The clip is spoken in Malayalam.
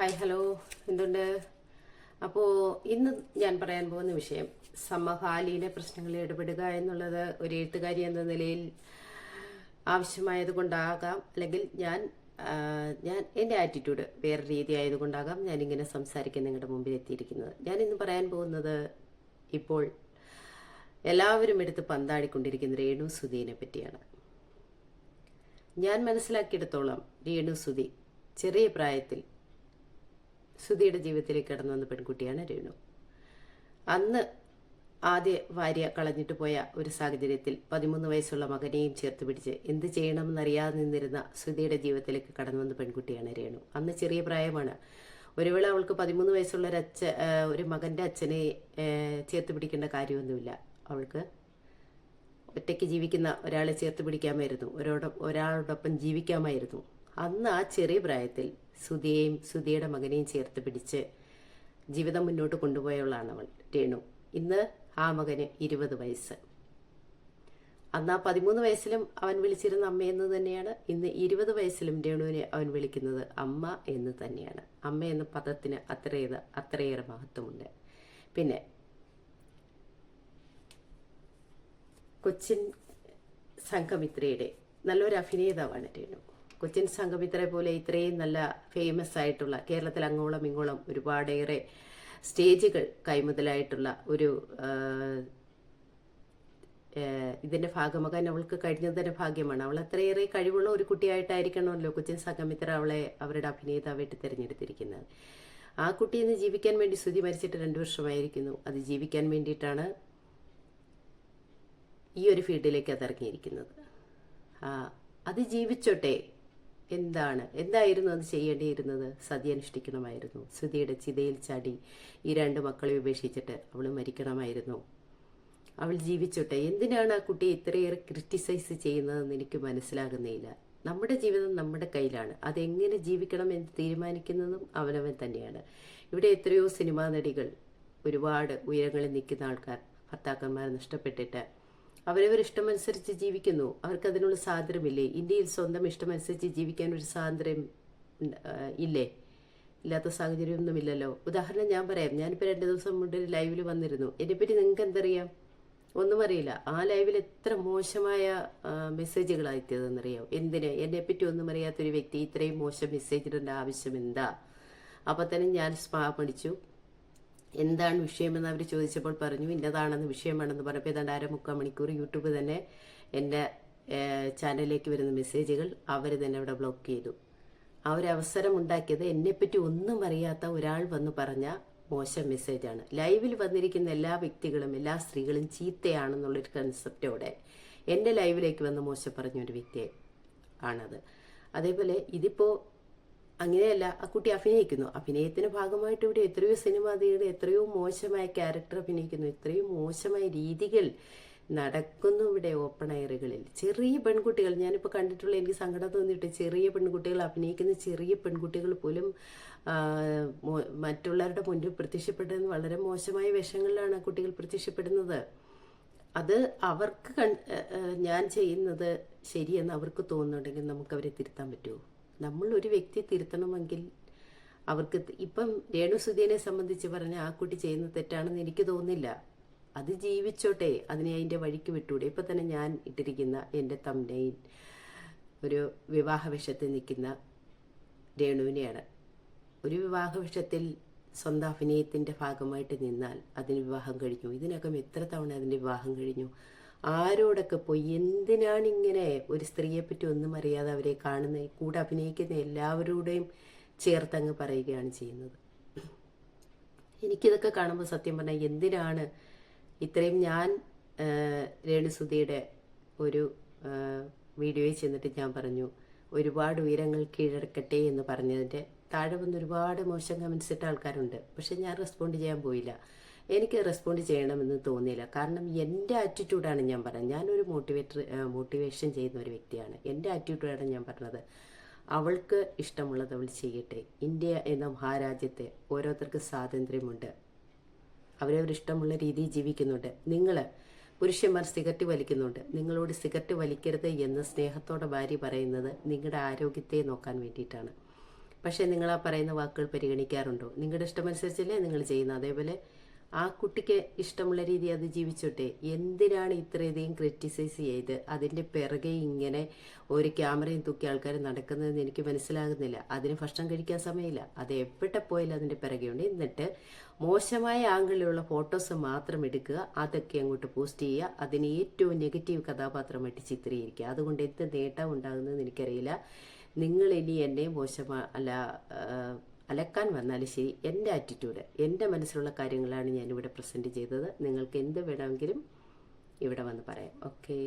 Hi hello. എന്തുണ്ട്? അപ്പോൾ ഇന്ന് ഞാൻ പറയാൻ പോകുന്ന വിഷയം സമകാലീന പ്രശ്നങ്ങളിൽ ഇടപെടുക എന്നുള്ളത് ഒരു എഴുത്തുകാരി എന്ന നിലയിൽ ആവശ്യമായത് കൊണ്ടാകാം അല്ലെങ്കിൽ ഞാൻ ഞാൻ എന്റെ ആറ്റിറ്റ്യൂഡ് വേറെ രീതി ആയതുകൊണ്ടാകാം ഞാനിങ്ങനെ സംസാരിക്കാൻ നിങ്ങളുടെ മുമ്പിൽ എത്തിയിരിക്കുന്നത്. ഞാൻ ഇന്ന് പറയാൻ പോകുന്നത് ഇപ്പോൾ എല്ലാവരും എടുത്ത് പന്താടിക്കൊണ്ടിരിക്കുന്ന രേണു സുധീനെ പറ്റിയാണ്. ഞാൻ മനസ്സിലാക്കിയെടുത്തോളം രേണു സുധി ചെറിയ പ്രായത്തിൽ സുധിയുടെ ജീവിതത്തിലേക്ക് കടന്നു വന്ന പെൺകുട്ടിയാണ് രേണു. അന്ന് ആദ്യ ഭാര്യ കളഞ്ഞിട്ട് പോയ ഒരു സാഹചര്യത്തിൽ പതിമൂന്ന് വയസ്സുള്ള മകനെയും ചേർത്ത് പിടിച്ച് എന്ത് ചെയ്യണമെന്നറിയാതെ നിന്നിരുന്ന സുധിയുടെ ജീവിതത്തിലേക്ക് കടന്നു വന്ന പെൺകുട്ടിയാണ് രേണു. അന്ന് ചെറിയ പ്രായമാണ്. ഒരുവേള അവൾക്ക് പതിമൂന്ന് വയസ്സുള്ള ഒരു അച്ഛ ഒരു മകന്റെ അച്ഛനെ ചേർത്ത് പിടിക്കേണ്ട കാര്യമൊന്നുമില്ല. അവൾക്ക് ഒറ്റയ്ക്ക് ജീവിക്കുന്ന ഒരാളെ ചേർത്ത് പിടിക്കാമായിരുന്നു. ഒരോടൊപ്പം ഒരാളോടൊപ്പം ജീവിക്കാമായിരുന്നു. അന്ന് ആ ചെറിയ പ്രായത്തിൽ സുധിയെയും സുധിയുടെ മകനെയും ചേർത്ത് പിടിച്ച് ജീവിതം മുന്നോട്ട് കൊണ്ടുപോയവളാണ് അവൾ രേണു. ഇന്ന് ആ മകന് ഇരുപത് വയസ്സ്. അന്ന് ആ പതിമൂന്ന് വയസ്സിലും അവൻ വിളിച്ചിരുന്ന അമ്മയെന്ന് തന്നെയാണ്. ഇന്ന് ഇരുപത് വയസ്സിലും രേണുവിനെ അവൻ വിളിക്കുന്നത് അമ്മ എന്ന് തന്നെയാണ്. അമ്മ എന്ന പദത്തിന് അത്രയേറെ അത്രയേറെ മഹത്വമുണ്ട്. പിന്നെ കൊച്ചിൻ സംഘമിത്രയുടെ നല്ലൊരു അഭിനേതാവാണ് രേണു. കൊച്ചിൻ സംഗമിത്രയെ പോലെ ഇത്രയും നല്ല ഫേമസ് ആയിട്ടുള്ള കേരളത്തിൽ അങ്ങോളം ഇങ്ങോളം ഒരുപാടേറെ സ്റ്റേജുകൾ കൈമുതലായിട്ടുള്ള ഒരു ഇതിന്റെ ഭാഗമാകാൻ അവൾക്ക് കഴിഞ്ഞത് തന്നെ ഭാഗ്യമാണ്. അവൾ അത്രയേറെ കഴിവുള്ള ഒരു കുട്ടിയായിട്ടായിരിക്കണമല്ലോ കൊച്ചിൻ സംഘമിത്ര അവളെ അവരുടെ അഭിനേതാവായിട്ട് തിരഞ്ഞെടുത്തിരിക്കുന്നത്. ആ കുട്ടി ഇന്ന് ജീവിക്കാൻ വേണ്ടി സ്തുതി മരിച്ചിട്ട് രണ്ടു വർഷമായിരിക്കുന്നു. അത് ജീവിക്കാൻ വേണ്ടിയിട്ടാണ് ഈ ഒരു ഫീൽഡിലേക്ക് അത് ഇറങ്ങിയിരിക്കുന്നത്. അത് ജീവിച്ചോട്ടെ. എന്താണ്? എന്തായിരുന്നു അത് ചെയ്യേണ്ടിയിരുന്നത്? സതി അനുഷ്ഠിക്കണമായിരുന്നു. സുധിയുടെ ചിതയിൽ ചാടി ഈ രണ്ട് മക്കളെ ഉപേക്ഷിച്ചിട്ട് അവൾ മരിക്കണമായിരുന്നു. അവൾ ജീവിച്ചോട്ടെ? എന്തിനാണ് ആ കുട്ടിയെ ഇത്രയേറെ ക്രിറ്റിസൈസ് ചെയ്യുന്നതെന്ന് എനിക്ക് മനസ്സിലാകുന്നില്ല. നമ്മുടെ ജീവിതം നമ്മുടെ കയ്യിലാണ്. അതെങ്ങനെ ജീവിക്കണം എന്ന് തീരുമാനിക്കുന്നതും അവനവൻ തന്നെയാണ്. ഇവിടെ എത്രയോ സിനിമാ നടികൾ ഒരുപാട് ഉയരങ്ങളിൽ നിൽക്കുന്ന ആൾക്കാർ ഭർത്താക്കന്മാർ നഷ്ടപ്പെട്ടിട്ട് അവരവർ ഇഷ്ടമനുസരിച്ച് ജീവിക്കുന്നു. അവർക്ക് അതിനുള്ള സ്വാതന്ത്ര്യമില്ലേ? ഇന്ത്യയിൽ സ്വന്തം ഇഷ്ടമനുസരിച്ച് ജീവിക്കാൻ ഒരു സ്വാതന്ത്ര്യം ഇല്ലേ? ഇല്ലാത്ത സാഹചര്യമൊന്നുമില്ലല്ലോ. ഉദാഹരണം ഞാൻ പറയാം. ഞാനിപ്പോൾ രണ്ട് ദിവസം മുമ്പ് ഒരു ലൈവിൽ വന്നിരുന്നു. എന്നെപ്പറ്റി നിങ്ങൾക്ക് എന്തറിയാം ഒന്നും അറിയില്ല. ആ ലൈവിൽ എത്ര മോശമായ മെസ്സേജുകളാണ് എത്തിയതെന്നറിയാം എന്തിന്? എന്നെപ്പറ്റി ഒന്നും അറിയാത്തൊരു വ്യക്തി ഇത്രയും മോശം മെസ്സേജ് ഇടേണ്ട ആവശ്യം എന്താ അപ്പം തന്നെ ഞാൻ സ്പാ പഠിച്ചു എന്താണ് വിഷയമെന്ന് അവർ ചോദിച്ചപ്പോൾ പറഞ്ഞു ഇന്നതാണെന്ന് വിഷയമാണെന്ന് പറഞ്ഞപ്പോൾ ഏതാണ്ട് അര മുക്കാൽ മണിക്കൂർ യൂട്യൂബ് തന്നെ എന്റെ ചാനലിലേക്ക് വരുന്ന മെസ്സേജുകൾ അവർ തന്നെ അവിടെ ബ്ലോക്ക് ചെയ്തു. ആ ഒരു അവസരം ഉണ്ടാക്കിയത് എന്നെപ്പറ്റി ഒന്നും അറിയാത്ത ഒരാൾ വന്ന് പറഞ്ഞ മോശം മെസ്സേജാണ്. ലൈവിൽ വന്നിരിക്കുന്ന എല്ലാ വ്യക്തികളും എല്ലാ സ്ത്രീകളും ചീത്തയാണെന്നുള്ളൊരു കൺസെപ്റ്റോടെ എന്റെ ലൈവിലേക്ക് വന്ന് മോശം പറഞ്ഞൊരു വ്യക്തി ആണത്. അതേപോലെ ഇതിപ്പോൾ അങ്ങനെയല്ല ആ കുട്ടി അഭിനയിക്കുന്നു. അഭിനയത്തിന്റെ ഭാഗമായിട്ട് ഇവിടെ എത്രയോ സിനിമ നടികൾ എത്രയോ മോശമായ ക്യാരക്ടർ അഭിനയിക്കുന്നു. എത്രയോ മോശമായ രീതികൾ നടക്കുന്നു ഇവിടെ ഓപ്പൺ എയറുകളിൽ. ചെറിയ പെൺകുട്ടികൾ ഞാനിപ്പോൾ കണ്ടിട്ടുള്ള എനിക്ക് സങ്കടം തോന്നിയിട്ട് ചെറിയ പെൺകുട്ടികൾ അഭിനയിക്കുന്ന ചെറിയ പെൺകുട്ടികൾ പോലും മറ്റുള്ളവരുടെ മുന്നിൽ പ്രത്യക്ഷപ്പെടുന്ന വളരെ മോശമായ വേഷങ്ങളിലാണ് കുട്ടികൾ പ്രത്യക്ഷപ്പെടുന്നത്. അത് അവർക്ക് ഞാൻ ചെയ്യുന്നത് ശരിയെന്ന് അവർക്ക് തോന്നുന്നുണ്ടെങ്കിൽ നമുക്ക് അവരെ തിരുത്താൻ പറ്റുമോ? നമ്മൾ ഒരു വ്യക്തിയെ തിരുത്തണമെങ്കിൽ അവർക്ക് ഇപ്പം രേണുസുധീനെ സംബന്ധിച്ച് പറഞ്ഞ ആ കുട്ടി ചെയ്യുന്ന തെറ്റാണെന്ന് എനിക്ക് തോന്നുന്നില്ല. അത് ജീവിച്ചോട്ടെ അതിനെ അതിന്റെ വഴിക്ക് വിട്ടൂടെ. ഇപ്പം തന്നെ ഞാൻ ഇട്ടിരിക്കുന്ന എന്റെ തമ്മനയിൽ ഒരു വിവാഹ വിഷത്തിൽ നിൽക്കുന്ന രേണുവിനെയാണ്. ഒരു വിവാഹ വിഷത്തിൽ സ്വന്തം അഭിനയത്തിന്റെ ഭാഗമായിട്ട് നിന്നാൽ അതിന് വിവാഹം കഴിഞ്ഞു. ഇതിനകം എത്ര തവണ അതിന്റെ വിവാഹം കഴിഞ്ഞു? ആരോടൊക്കെ പോയി? എന്തിനാണ് ഇങ്ങനെ ഒരു സ്ത്രീയെ പറ്റി ഒന്നും അറിയാതെ അവരെ കാണുന്ന കൂടെ അഭിനയിക്കുന്ന എല്ലാവരോടെയും ചേർത്തങ്ങ് പറയുകയാണ് ചെയ്യുന്നത്? എനിക്കിതൊക്കെ കാണുമ്പോൾ സത്യം പറഞ്ഞാൽ എന്തിനാണ് ഇത്രയും ഞാൻ രേണുസുതിയുടെ ഒരു വീഡിയോയിൽ ചെന്നിട്ട് ഞാൻ പറഞ്ഞു ഒരുപാട് ഉയരങ്ങൾ കീഴടക്കട്ടെ എന്ന് പറഞ്ഞതിന്റെ താഴെ വന്ന് ഒരുപാട് മോശം കമൻസ് ഇട്ട ആൾക്കാരുണ്ട്. പക്ഷെ ഞാൻ റെസ്പോണ്ട് ചെയ്യാൻ പോയില്ല. എനിക്ക് റെസ്പോണ്ട് ചെയ്യണമെന്ന് തോന്നിയില്ല. കാരണം എന്റെ ആറ്റിറ്റ്യൂഡാണ് ഞാൻ പറഞ്ഞത്. ഞാനൊരു മോട്ടിവേറ്റർ മോട്ടിവേഷൻ ചെയ്യുന്ന ഒരു വ്യക്തിയാണ്. എന്റെ ആറ്റിറ്റ്യൂഡാണ് ഞാൻ പറഞ്ഞത്. അവൾക്ക് ഇഷ്ടമുള്ളത് അവൾ ചെയ്യട്ടെ. ഇന്ത്യ എന്ന മഹാരാജ്യത്തെ ഓരോരുത്തർക്ക് സ്വാതന്ത്ര്യമുണ്ട്. അവരവർ ഇഷ്ടമുള്ള രീതിയിൽ ജീവിക്കുന്നുണ്ട്. നിങ്ങൾ പുരുഷന്മാർ സിഗരറ്റ് വലിക്കുന്നുണ്ട്. നിങ്ങളോട് സിഗരറ്റ് വലിക്കരുത് എന്ന് സ്നേഹത്തോടെ ഭാര്യ പറയുന്നത് നിങ്ങളുടെ ആരോഗ്യത്തെ നോക്കാൻ വേണ്ടിയിട്ടാണ്. പക്ഷേ നിങ്ങൾ ആ പറയുന്ന വാക്കുകൾ പരിഗണിക്കാറുണ്ടോ? നിങ്ങളുടെ ഇഷ്ടമനുസരിച്ചല്ലേ നിങ്ങൾ ചെയ്യുന്നത്? അതേപോലെ ആ കുട്ടിക്ക് ഇഷ്ടമുള്ള രീതി അത് ജീവിച്ചോട്ടെ. എന്തിനാണ് ഇത്രയധികം ക്രിറ്റിസൈസ് ചെയ്ത്? അതിന്റെ പിറകെ ഇങ്ങനെ ഒരു ക്യാമറയും തൂക്കി ആൾക്കാർ നടക്കുന്നതെന്ന് എനിക്ക് മനസ്സിലാകുന്നില്ല. അതിന് ഭക്ഷണം കഴിക്കാൻ സമയമില്ല. അത് എവിടെ പോയാലും അതിന്റെ പിറകെയുണ്ട്. എന്നിട്ട് മോശമായ ആംഗിളിലുള്ള ഫോട്ടോസ് മാത്രം എടുക്കുക. അതൊക്കെ അങ്ങോട്ട് പോസ്റ്റ് ചെയ്യുക. അതിന് ഏറ്റവും നെഗറ്റീവ് കഥാപാത്രമായിട്ട് ചിത്രീകരിക്കുക. അതുകൊണ്ട് എന്ത് നേട്ടം ഉണ്ടാകുന്നതെന്ന് എനിക്കറിയില്ല. നിങ്ങൾ ഇനി എന്നെ മോശമാ അല്ല അലക്കാൻ വന്നാലും ശരി എന്റെ ആറ്റിറ്റ്യൂഡ് എന്റെ മനസ്സിലുള്ള കാര്യങ്ങളാണ് ഞാനിവിടെ പ്രസന്റ് ചെയ്തത്. നിങ്ങൾക്ക് എന്ത് വേണമെങ്കിലും ഇവിടെ വന്ന് പറയാം. ഓക്കേ